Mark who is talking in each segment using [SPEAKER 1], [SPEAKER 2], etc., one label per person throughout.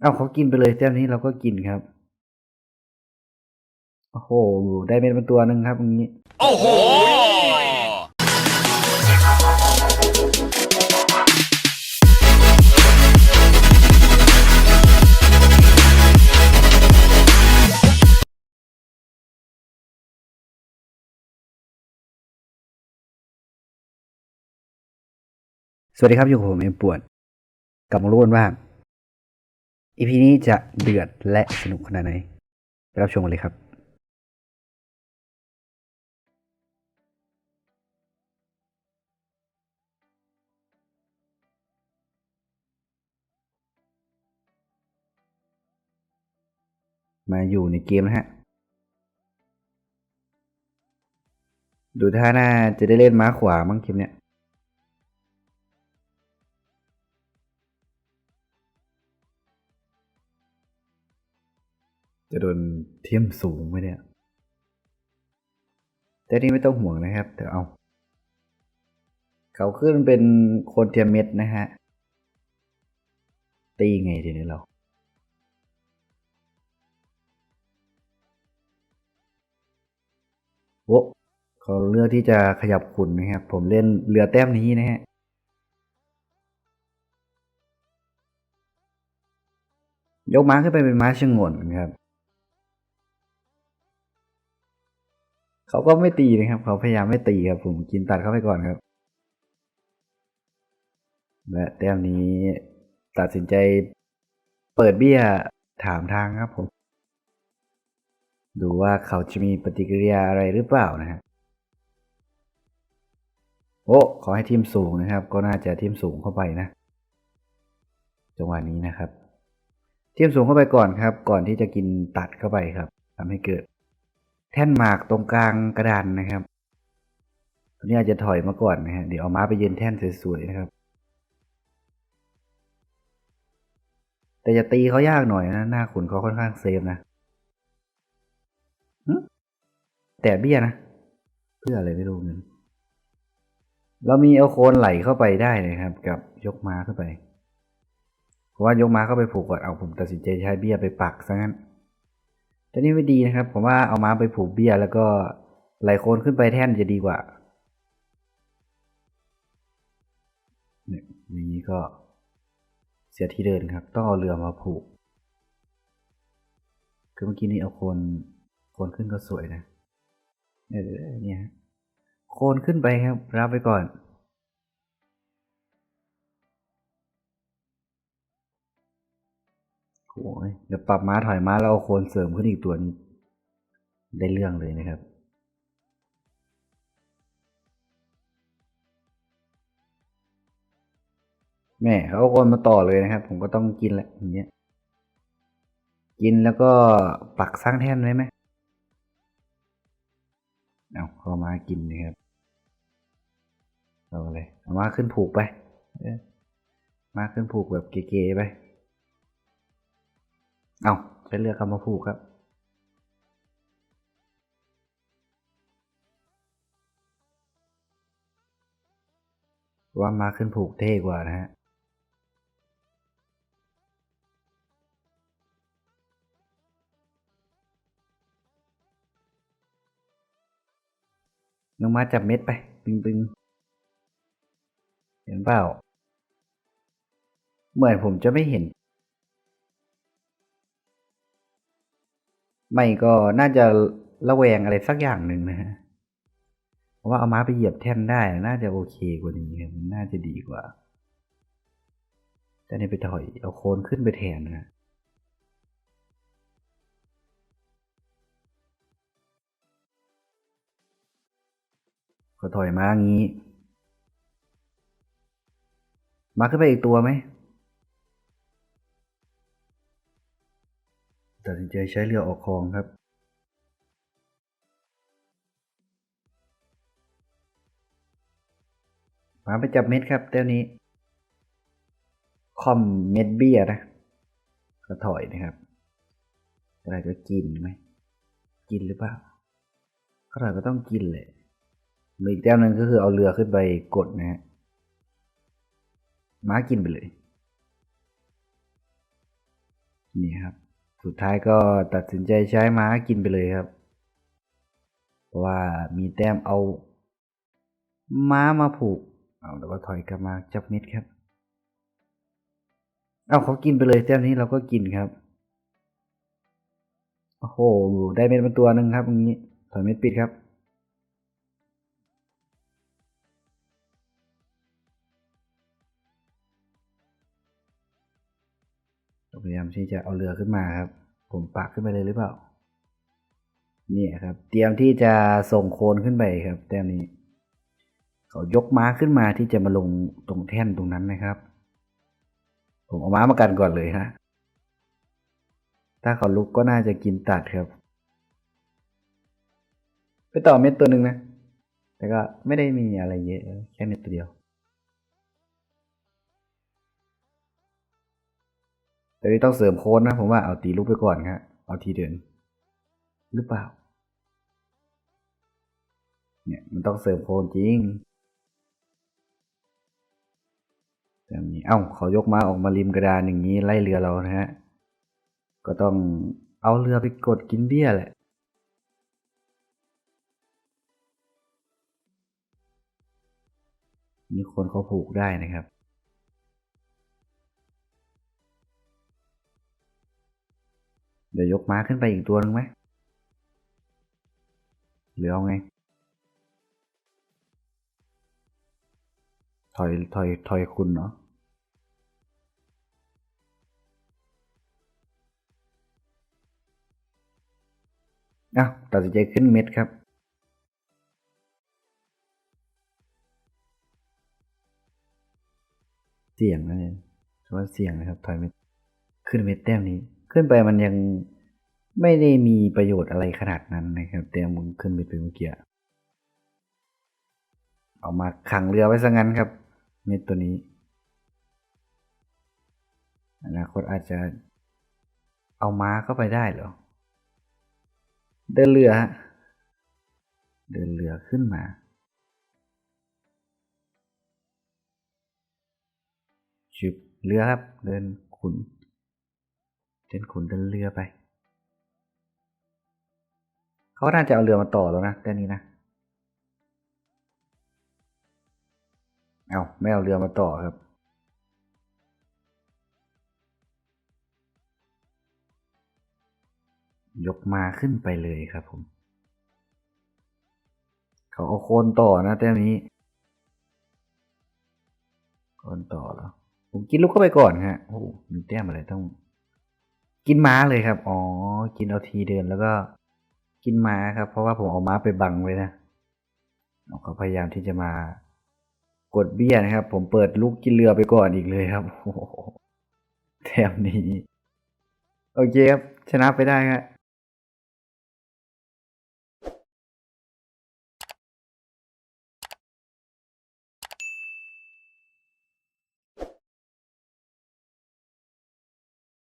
[SPEAKER 1] เอาเขากินไปเลยแต้มนี้เราก็กินครับ โอ้โห ได้เป็นตัวหนึ่งครับตรงนี้
[SPEAKER 2] โอ้โห
[SPEAKER 1] สวัสดีครับ อยู่กับผมเอ็มปวด กลับมาลุ้นว่า อีพีนี้จะเดือดและสนุกขนาดไหน ไปรับชมกันเลยครับ มาอยู่ในเกมนะฮะ ดูท่าน่าจะได้เล่นม้าขวามั้งคลิปเนี้ย จะโดนเทียมสูงไหมเนี่ย แต่นี่ไม่ต้องห่วงนะครับเดี๋ยวเอา เขาขึ้นเป็นโคนเทียมเม็ดนะฮะ ตีไงทีนี้เราโอ้เขาเลือกที่จะขยับขุนนะครับ ผมเล่นเรือแต้มนี้นะฮะยกม้าขึ้นไปเป็นม้าชงนครับ เขาก็ไม่ตีนะครับ เขาพยายามไม่ตีครับ ผมกินตัดเข้าไปก่อนครับ และแต้มนี้ตัดสินใจเปิดเบี้ยถามทางครับผม ดูว่าเขาจะมีปฏิกิริยาอะไรหรือเปล่านะฮะโอ้ขอให้ทีมสูงนะครับ ก็น่าจะทีมสูงเข้าไปนะจังหวะนี้นะครับทีมสูงเข้าไปก่อนครับ ก่อนที่จะกินตัดเข้าไปครับทำให้เกิด แท่นหมากตรงกลางกระดานนะครับตอนนี้อาจจะถอยมาก่อนนะฮะเดี๋ยวเอาม้าไปยืนแท่นสวยๆนะครับ แต่จะตีเขายากหน่อยนะหน้าขุนเขาค่อนข้างเซฟนะแต่เบี้ยนะ เพื่ออะไรไม่รู้เงินเรามีเอาโคนไหลเข้าไปได้นะครับ กับยกม้าเข้าไปเพราะว่ายกม้าเข้าไปผูกก่อนเอาผมตัดสินใจใช้เบี้ยไปปักซะงั้น แต่นี่ไม่ดีนะครับ ผมว่าเอาม้าไปผูกเบี้ยแล้วก็ไหลโคนขึ้นไปแท่นจะดีกว่าเนี่ยอย่างนี้ก็เสียที่เดินครับ ต้องเอาเรือมาผูก คือเมื่อกี้นี้เอาโคนโคนขึ้นก็สวยนะเออเนี่ยโคนขึ้นไปครับ รับไปก่อน โอ้ยเดี๋ยวปรับม้าถอยม้าแล้วเอาโคนเสริมขึ้นอีกตัวนี้ ได้เรื่องเลยนะครับ แม่เขาเอาโคนมาต่อเลยนะครับ ผมก็ต้องกินแหละอย่างเงี้ยกินแล้วก็ปักสร้างแท่นไว้ไหมเอาเขามากินนะครับเอาเลยเอามาขึ้นผูกไปมาขึ้นผูกแบบเก๋ๆไป เอาใช้เรือกคำมาผูกครับว่ามาขึ้นผูกเท่กว่านะฮะลงมาจับเม็ดไป ตึงๆเห็นเปล่า เหมือนผมจะไม่เห็น ไม่ก็น่าจะระแวงอะไรสักอย่างหนึ่งนะฮะเพราะว่าเอาม้าไปเหยียบแท่นได้ น่าจะโอเคกว่านี้ครับมันน่าจะดีกว่าแต่นี่ไปถอยเอาโคนขึ้นไปแทนนะก็ถอยมาอย่างนี้ มาขึ้นไปอีกตัวไหม นใจใช้เรือออกคลองครับมาไปจับเม็ดครับเต้านี้ คอมเม็ดเบี้ยนะก็ถอยนะครับอะไรก็กินไหม กินหรือเปล่าก็ถอยก็ต้องกินเลยมีอีกแต้มนึงก็คือเอาเรือขึ้นไปกดนะฮะม้ากินไปเลย นี่ครับ สุดท้ายก็ตัดสินใจใช้ม้ากินไปเลยครับ เพราะว่ามีแต้มเอา ม้ามาผูก เอาแล้วก็ถอยกลับมาจับมิดครับ เอาเขากินไปเลยแต้มนี้เราก็กินครับ โอ้โห ได้เม็ดมาตัวหนึ่งครับตรงนี้ ถอยเม็ดปิดครับ พยายามที่จะเอาเรือขึ้นมาครับ ผมปักขึ้นไปเลยหรือเปล่าเนี่ยครับ เตรียมที่จะส่งโคนขึ้นไปครับ แต้มนี้ เขายกม้าขึ้นมาที่จะมาลงตรงแท่นตรงนั้นนะครับ ผมเอาม้ามากันก่อนเลยฮะถ้าเขาลุกก็น่าจะกินตัดครับ ไปต่อเม็ดตัวหนึ่งนะ แต่ก็ไม่ได้มีอะไรเยอะ แค่เม็ดตัวเดียว แต่นี่ต้องเสริมโค้ดนะผมว่าเอาตีลูกไปก่อนครับเอาทีเดิน หรือเปล่า เนี่ยมันต้องเสริมโค้ดจริงแบบนี้เอ้าเขายกมาออกมาริมกระดานอย่างนี้ไล่เรือเรานะฮะ ก็ต้องเอาเรือไปกดกินเบี้ยแหละ มีคนเขาผูกได้นะครับ เดี๋ยวยกม้าขึ้นไปอีกตัวหนึ่งไหมหรือเอาไง ถอย ถอย ถอยคุณเนาะอ้าวตัดสินใจขึ้นเม็ดครับเสี่ยงนะเนี่ยว่าเสี่ยงนะครับถอยเม็ดขึ้นเม็ดแต้มนี้ ขึ้นไปมันยังไม่ได้มีประโยชน์อะไรขนาดนั้นนะครับแต้มมึงขึ้นไปเป็นเมื่อกี้เอามาขังเรือไว้ซะงั้นครับเม็ดตัวนี้อนาคตอาจจะเอาม้าเข้าไปได้เหรอ เดินเรือฮะเดินเรือขึ้นมาชุบเรือครับ เดินขุน เดินขุนเดินเรือไป เขาน่าจะเอาเรือมาต่อแล้วนะแต่นี้นะ เอาไม่เอาเรือมาต่อครับยกมาขึ้นไปเลยครับผม เขาเอาโคนต่อนะแต้มนี้ โคนต่อแล้ว ผมกินลูกเข้าไปก่อนฮะ โอ้มีแต้มอะไรต้อง กินม้าเลยครับ อ๋อ กินเอาทีเดินแล้วก็กินม้าครับ เพราะว่าผมเอาม้าไปบังไว้นะเขาพยายามที่จะมากดเบี้ยนะครับ ผมเปิดลูกกินเรือไปก่อนอีกเลยครับโอ้โหแถมนี้ โอเคครับ ชนะไปได้ครับ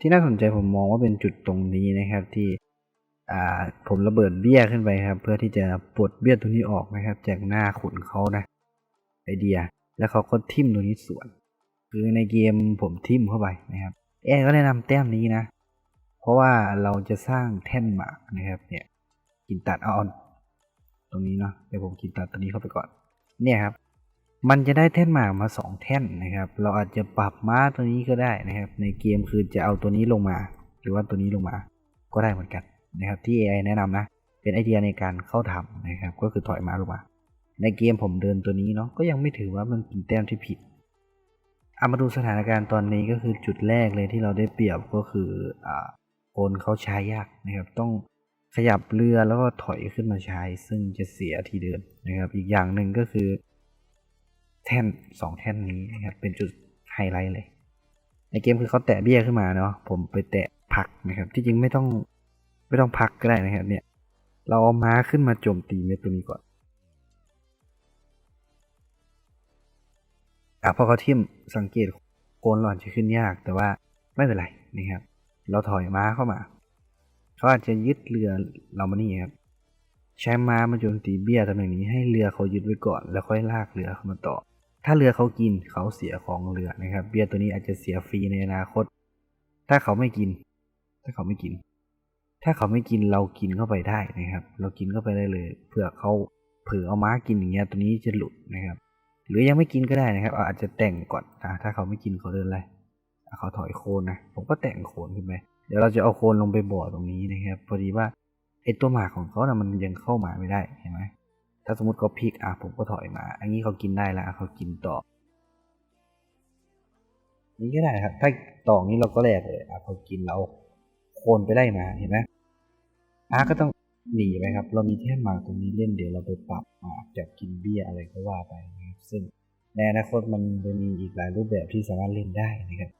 [SPEAKER 1] ที่น่าสนใจผมมองว่าเป็นจุดตรงนี้นะครับที่ผมระเบิดเบี้ยขึ้นไปครับ เพื่อที่จะปลดเบี้ยตรงนี้ออกนะครับ จากหน้าขุนเขานะ ไอเดีย แล้วเขาก็ทิ่มตรงนี้สวน คือในเกมผมทิ่มเข้าไปนะครับ แอร์ก็แนะนำแต้มนี้นะ เพราะว่าเราจะสร้างแท่นหมากนะครับ เนี่ยกินตัดเอาออนตรงนี้เนาะเดี๋ยวผมกินตัดตัวนี้เข้าไปก่อน เนี่ยครับ มันจะได้แท่นหมากมาสองแท่นนะครับ เราอาจจะปรับม้าตัวนี้ก็ได้นะครับ ในเกมคือจะเอาตัวนี้ลงมา หรือว่าตัวนี้ลงมา ก็ได้เหมือนกันนะครับ ที่ AI แนะนำนะ เป็นไอเดียในการเข้าทำนะครับ ก็คือถอยม้าลงมา ในเกมผมเดินตัวนี้เนาะ ก็ยังไม่ถือว่ามันเป็นแต้มที่ผิดเอามาดูสถานการณ์ตอนนี้ก็คือจุดแรกเลยที่เราได้เปรียบก็คืออ่าคนเขาใช้ยากนะครับ ต้องขยับเรือแล้วก็ถอยขึ้นมาใช้ ซึ่งจะเสียทีเดินนะครับ อีกอย่างหนึ่งก็คือ แท่นสองแท่นนี้นะครับเป็นจุดไฮไลท์เลยในเกมคือเขาแตะเบี้ยขึ้นมาเนาะผมไปแตะพักนะครับที่จริงไม่ต้องไม่ต้องพักก็ได้นะครับเนี่ยเราเอาม้าขึ้นมาโจมตีเม็ดตัวนี้ก่อนอะพอเขาทิ่มสังเกตโคนหล่อนจะขึ้นยาก แต่ว่าไม่เป็นไรนะครับ เราถอยม้าเข้ามาเขาอาจจะยึดเรือเรามานี่ครับใช้ม้ามาโจมตีเบี้ยตำแหน่งนี้ให้เรือเขายึดไว้ก่อน แล้วค่อยลากเรือเข้ามาต่อ ถ้าเรือเขากินเขาเสียของเรือนะครับ เบี้ยตัวนี้อาจจะเสียฟรีในอนาคต ถ้าเขาไม่กิน ถ้าเขาไม่กิน ถ้าเขาไม่กินเรากินเข้าไปได้นะครับ เรากินเข้าไปได้เลยเผื่อเขาเผื่อเอาม้ากินอย่างเงี้ยตัวนี้จะหลุดนะครับ หรือยังไม่กินก็ได้นะครับ อาจจะแต่งก่อนอะถ้าเขาไม่กินเขาเดินอะไรเขาถอยโคนนะผมก็แต่งโคนขึ้นไปเดี๋ยวเราจะเอาโคนลงไปบ่อตรงนี้นะครับพอดีว่าไอตัวหมาของเขานะมันยังเข้ามาไม่ได้เห็นไหม ถ้าสมมติเขาพลิกอะผมก็ถอยมา อันนี้เขากินได้แล้วเขากินต่อ นี่ก็ได้ครับ ถ้าต่อนี้เราก็แลกเลยอะเขากินเราโคนไปได้มาเห็นไหมอาก็ต้องหนีไปครับ เรามีแท่นหมากตรงนี้เล่นเดี๋ยวเราไปปรับหมากจากกินเบี้ยอะไรก็ว่าไปนะครับซึ่งในอนาคตมันจะมีอีกหลายรูปแบบที่สามารถเล่นได้นะครับ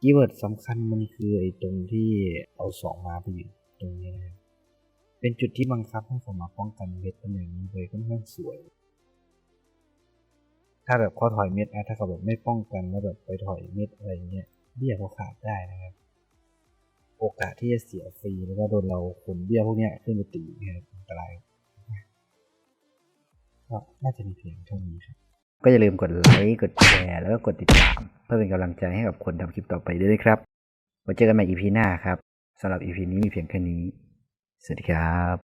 [SPEAKER 1] คีย์เวิร์ดสำคัญมันคือไอ้ตรงที่เอาสองมาไปอยู่ เป็นจุดที่บังคับให้สามารถป้องกันเม็ดตำแหน่งนี้เลยค่อนข้างสวย ถ้าแบบเขาถอยเม็ดนะถ้าเขาแบบไม่ป้องกันแล้วแบบไปถอยเม็ดอะไรเงี้ยเบี้ยเขาขาดได้นะครับ โอกาสที่จะเสียฟรีแล้วก็โดนเราขนเบี้ยพวกเนี้ยขึ้นไปตีนะครับอันตรายก็น่าจะมีเพียงเท่านี้ครับก็อย่าลืมกดไลค์ กดแชร์ แล้วก็กดติดตาม เพื่อเป็นกำลังใจให้กับคนทำคลิปต่อไปด้วยนะครับไว้เจอกันใหม่ EP หน้าครับสำหรับ EP นี้มีเพียงแค่นี้ สวัสดีครับ